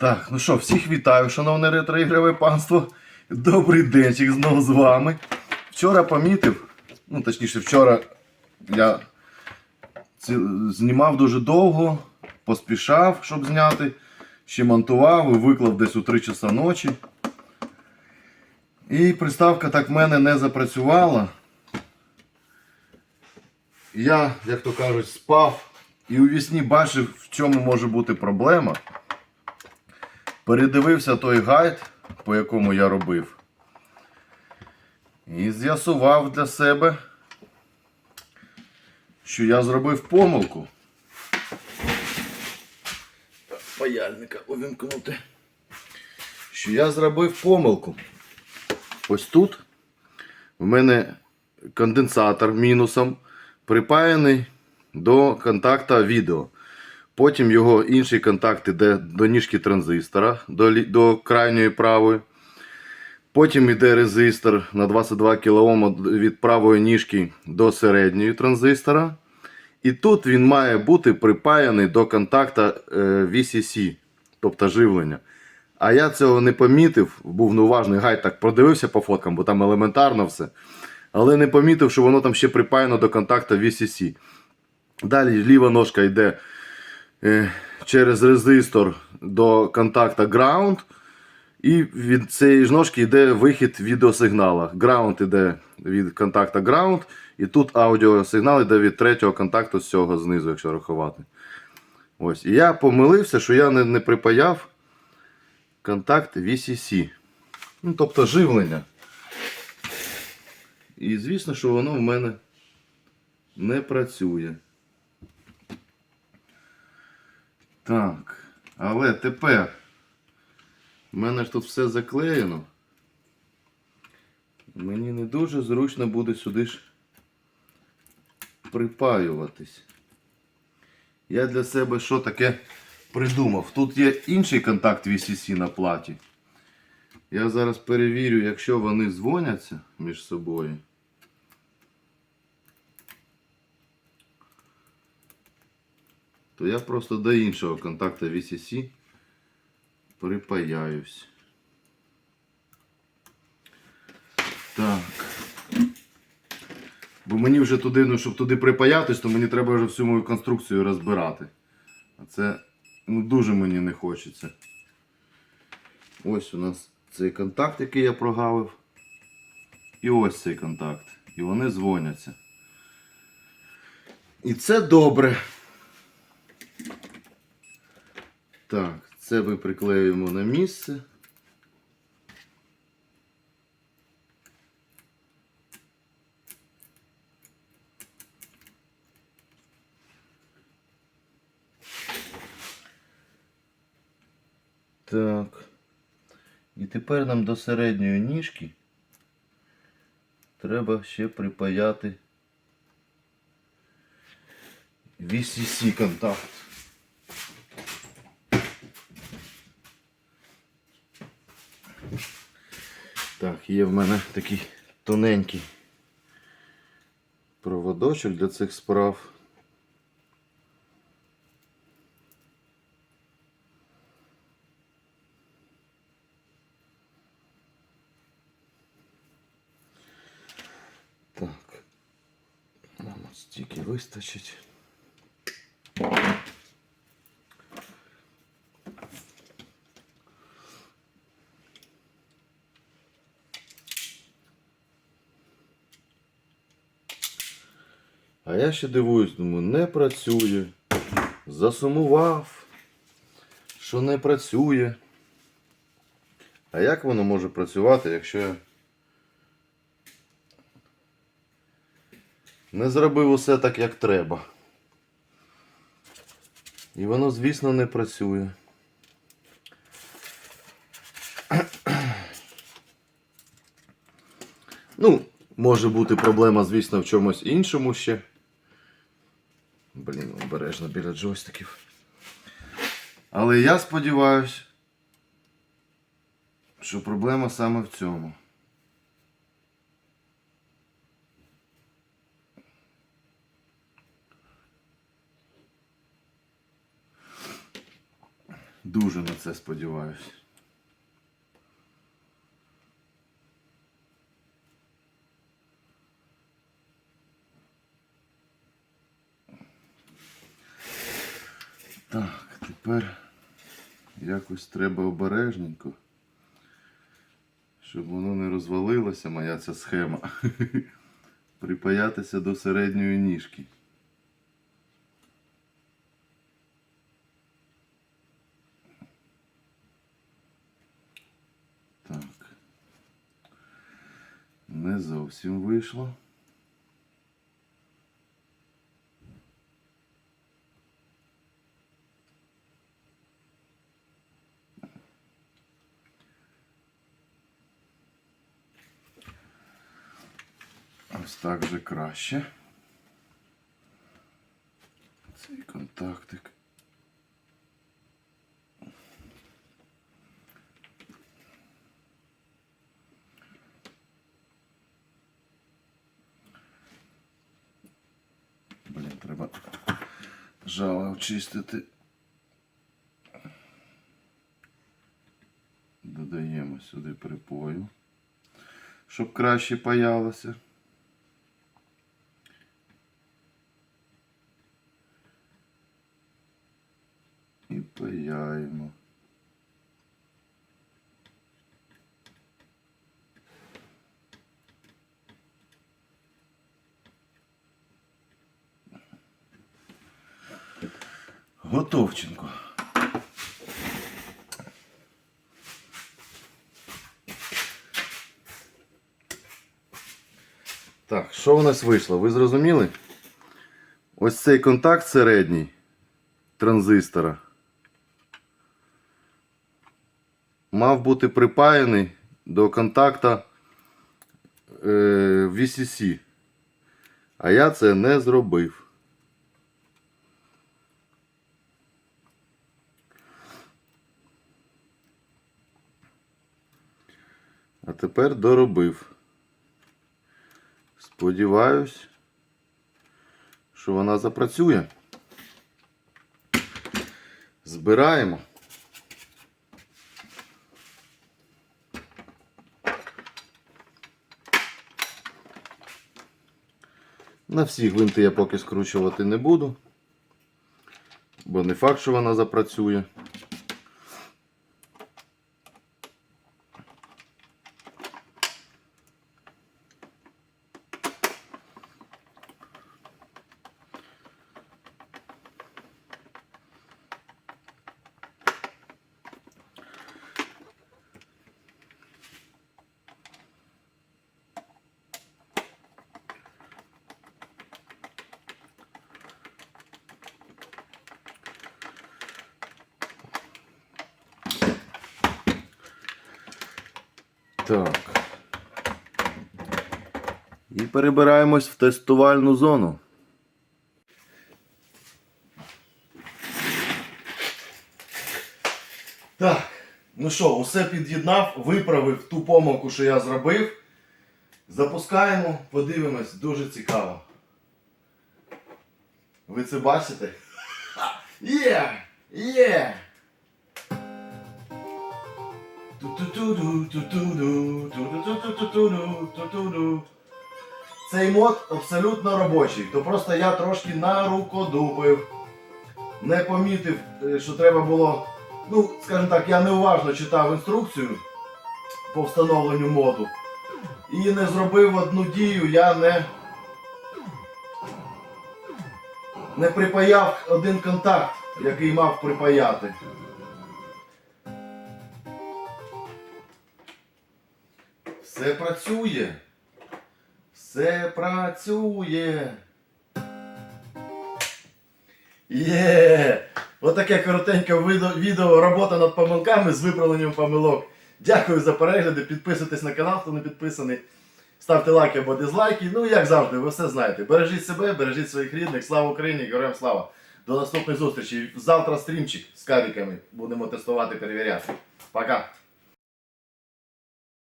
Так, ну що, всіх вітаю, шановне ретроігрове панство. Добрий денчик знову з вами. Вчора помітив, ну точніше, вчора я знімав дуже довго, поспішав, щоб зняти. Ще монтував і виклав десь у 3 часа ночі. І приставка так в мене не запрацювала. Я, як то кажуть, спав і у вісні бачив, в чому може бути проблема. Передивився той гайд, по якому я робив. І з'ясував для себе, що я зробив помилку. Паяльника увімкнути. Що я зробив помилку. Ось тут в мене конденсатор мінусом припаяний до контакта відео. Потім його інший контакт іде до ніжки транзистора, до, до крайньої правої. Потім йде резистор на 22 кОм від правої ніжки до середньої транзистора. І тут він має бути припаяний до контакта е, VCC, тобто живлення. А я цього не помітив, був неуважний гай, так продивився по фоткам, бо там елементарно все. Але не помітив, що воно там ще припаяно до контакта VCC. Далі ліва ножка йде через резистор до контакта Ground. І від цієї ж ножки йде вихід відеосигнала. Ground йде від контакта Ground. І тут аудіосигнал йде від третього контакту з цього знизу, якщо рахувати. Ось. І я помилився, що я не, не припаяв контакт VCC. Ну, тобто живлення. І звісно, що воно в мене не працює. Так. Але тепер в мене ж тут все заклеєно. Мені не дуже зручно буде сюди ж припаюватись. Я для себе що таке придумав? Тут є інший контакт VCC на платі. Я зараз перевірю, якщо вони дзвоняться між собою. То я просто до іншого контакта VCC припаяюсь. Так. Бо мені вже туди, ну, щоб туди припаятись, то мені треба вже всю мою конструкцію розбирати. А це ну, дуже мені не хочеться. Ось у нас цей контакт, який я прогавив. І ось цей контакт. І вони дзвоняться. І це добре. Так, це ми приклеюємо на місце. Так. І тепер нам до середньої ніжки треба ще припаяти VCC контакт. Так, є в мене такий тоненький проводочок для цих справ. Так, нам от стільки вистачить. А я ще дивуюсь, думаю, не працює. Засумував, що не працює. А як воно може працювати, якщо я не зробив усе так, як треба? І воно, звісно, не працює. Ну, може бути проблема, звісно, в чомусь іншому ще. Блін, обережно біля джойстиків. Але я сподіваюся, що проблема саме в цьому. Дуже на це сподіваюся. Так, тепер якось треба обережненько, щоб воно не розвалилося, моя ця схема. Припаятися до середньої ніжки. Так. Не зовсім вийшло. Ось так же краще. Цей контактик. Блін, треба жало очистити. Додаємо сюди припою, щоб краще паялося. І паяємо. Готовченко. Так, що у нас вийшло? Ви зрозуміли? Ось цей контакт середній транзистора мав бути припаяний до контакта е, VCC. А я це не зробив. А тепер доробив. Сподіваюсь, що вона запрацює. Збираємо. На всі гвинти я поки скручувати не буду, бо не факт, що вона запрацює. Так. І перебираємось в тестувальну зону. Так, ну що, усе під'єднав, виправив ту помилку, що я зробив. Запускаємо, подивимось, дуже цікаво. Ви це бачите? Є! Є! Цей мод абсолютно робочий, то просто я трошки нарукодубив. Не помітив, що треба було. Ну, скажімо так, я неуважно читав інструкцію по встановленню моду. І не зробив одну дію, я не. Не припаяв один контакт, який мав припаяти. Все працює. Все працює. Є! Отаке коротеньке відео, робота над помилками з виправленням помилок. Дякую за перегляди. Підписуйтесь на канал, хто не підписаний. Ставте лайки або дизлайки. Ну, як завжди, ви все знаєте. Бережіть себе, бережіть своїх рідних. Слава Україні, героям слава! До наступних зустрічей. Завтра стрімчик з каріками. Будемо тестувати, перевіряти. Пока!